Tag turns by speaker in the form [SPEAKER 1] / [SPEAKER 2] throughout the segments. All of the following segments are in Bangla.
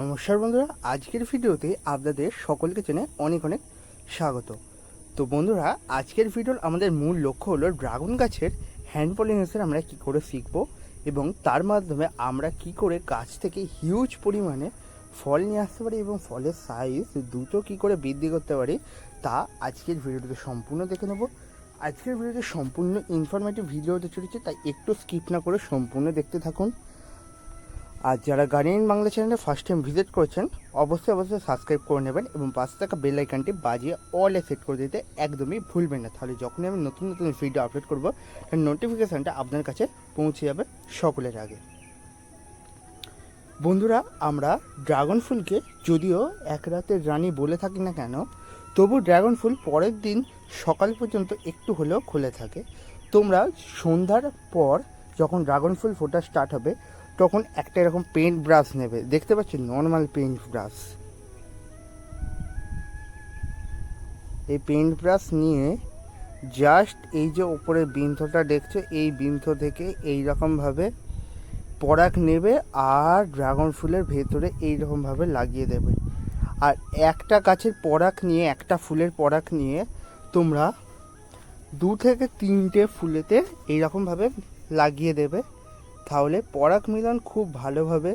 [SPEAKER 1] নমস্কার বন্ধুরা, আজকের ভিডিওতে আপনাদের সকলকে চেনে অনেক অনেক স্বাগত। তো বন্ধুরা, আজকের ভিডিওর আমাদের মূল লক্ষ্য হলো ড্রাগন গাছের হ্যান্ড পলিনেশন আমরা কি করে শিখব এবং তার মাধ্যমে আমরা কি করে গাছ থেকে হিউজ পরিমাণে ফল নিয়ে আসতে পারি এবং ফলের সাইজ দ্রুত কি করে বৃদ্ধি করতে পারি, তা আজকের ভিডিওটিতে সম্পূর্ণ দেখে নেব। আজকের ভিডিওতে সম্পূর্ণ ইনফরমেটিভ ভিডিও হতে চলেছে, তাই একটু স্কিপ না করে সম্পূর্ণ দেখতে থাকুন। আর যারা গার্ডিয়ান বাংলা চ্যানেলে ফার্স্ট টাইম ভিজিট করেছেন, অবশ্যই অবশ্যই সাবস্ক্রাইব করে নেবেন এবং পাশে থাকা বেল আইকনটি বাজিয়ে অলে সেট করে দিতে একদমই ভুলবেন না। তাহলে যখনই আমি নতুন নতুন ভিডিও আপলোড করব নোটিফিকেশানটা আপনার কাছে পৌঁছে যাবে সকলের আগে। বন্ধুরা, আমরা ড্রাগন ফুলকে যদিও এক রাতের রানী বলে থাকি না কেন, তবু ড্রাগন ফুল পরের দিন সকাল পর্যন্ত একটু হলেও খুলে থাকে। তোমরা সন্ধ্যার পর যখন ড্রাগন ফুল ফোটা স্টার্ট হবে তখন একটা এরকম পেন্ট ব্রাশ নেবে। দেখতে পাচ্ছি নর্মাল পেন্ট ব্রাশ এই পেন্ট ব্রাশ নিয়ে জাস্ট এই যে ওপরের বিন্থটা দেখছ, এই বিন্থ থেকে এই রকমভাবে পরাগ নেবে আর ড্রাগন ফুলের ভেতরে এই রকমভাবে লাগিয়ে দেবে। আর একটা গাছের পরাগ নিয়ে, একটা ফুলের পরাগ নিয়ে তোমরা দু থেকে তিনটে ফুলেতে এইরকমভাবে লাগিয়ে দেবে। তাহলে পরাগ মিলন খুব ভালোভাবে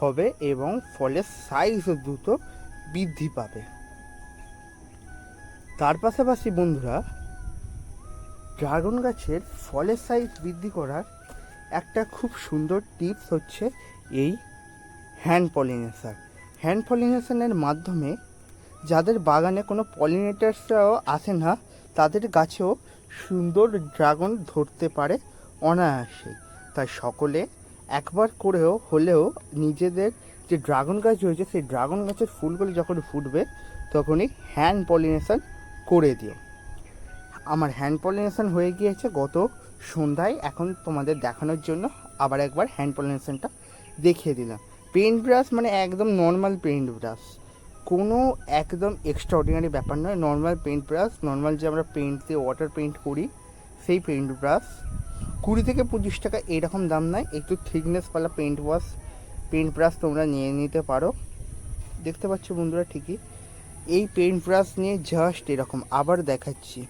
[SPEAKER 1] হবে এবং ফলের সাইজ দ্রুত বৃদ্ধি পাবে। তার পাশাপাশি বন্ধুরা ড্রাগন গাছের ফলের সাইজ বৃদ্ধি করার একটা খুব সুন্দর টিপস হচ্ছে এই হ্যান্ড পলিনেশন হ্যান্ড পলিনেশনের মাধ্যমে যাদের বাগানে কোনো পলিনেটার্সরাও আসে না, তাদের গাছেও সুন্দর ড্রাগন ধরতে পারে অনায়াসে তাই সকলে একবার করেও হলেও নিজেদের যে ড্রাগন গাছ রয়েছে, সেই ড্রাগন গাছের ফুলগুলি যখন ফুটবে, তখনই হ্যান্ড পলিনেশন করে দিও। আমার হ্যান্ড পলিনেশন হয়ে গিয়েছে গত সন্ধ্যায়। এখন তোমাদের দেখানোর জন্য আবার একবার হ্যান্ড পলিনেশনটা দেখিয়ে দিলাম। পেন্ট ব্রাশ মানে একদম নর্মাল পেন্ট ব্রাশ কোনো একদম এক্সট্রা অর্ডিনারি ব্যাপার নয়। নর্মাল পেন্ট ব্রাশ নর্মাল যে আমরা পেন্ট দিয়ে ওয়াটার পেন্ট করি, সেই পেন্ট ব্রাশ কুড়ি থেকে পঁচিশ টাকা এরকম দাম নয় একটু থিকনেসওয়ালা পেন্ট ওয়াশ পেন্ট ব্রাশ তোমরা নিয়ে নিতে পারো। দেখতে পাচ্ছ বন্ধুরা ঠিকই। এই পেন্ট ব্রাশ নিয়ে জাস্ট এরকম। আবার দেখাচ্ছি।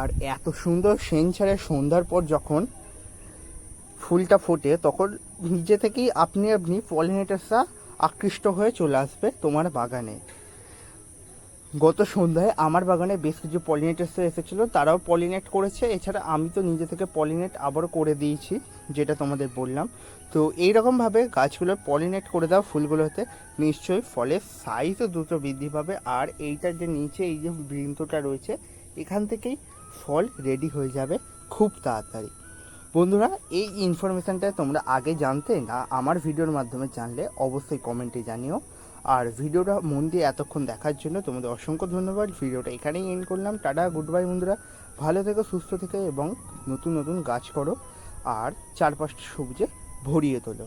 [SPEAKER 1] আর এত সুন্দর সেন ছাড়ে সন্ধ্যার পর যখন ফুলটা ফোটে, তখন নিজে থেকেই আপনি আপনি পলিনেটার্সরা আকৃষ্ট হয়ে চলে আসবে তোমার বাগানে। গত সন্ধ্যায় আমার বাগানে বেশ কিছু পলিনেটার্স এসেছিল, তারাও পলিনেট করেছে। এছাড়া আমি তো নিজে থেকে পলিনেট আবারও করে দিয়েছি, যেটা তোমাদের বললাম। তো এইরকমভাবে গাছগুলো পলিনেট করে দাও ফুলগুলোতে। নিশ্চয়ই ফলের সাইজও দ্রুত বৃদ্ধি পাবে। আর এইটার যে নিচে এই যে বৃন্তটা রয়েছে, এখান থেকেই ফল রেডি হয়ে যাবে খুব তাড়াতাড়ি। বন্ধুরা, এই ইনফরমেশানটা তোমরা আগে জানতে না, আমার ভিডিওর মাধ্যমে জানলে অবশ্যই কমেন্টে জানিও। আর ভিডিওটা মন দিয়ে এতক্ষণ দেখার জন্য তোমাদের অসংখ্য ধন্যবাদ। ভিডিওটা এখানেই এন্ড করলাম। টাটা গুড বাই বন্ধুরা। ভালো থেকো, সুস্থ থেকো এবং নতুন নতুন গাছ করো। আর চারপাশটা সবুজে ভরিয়ে তোলো।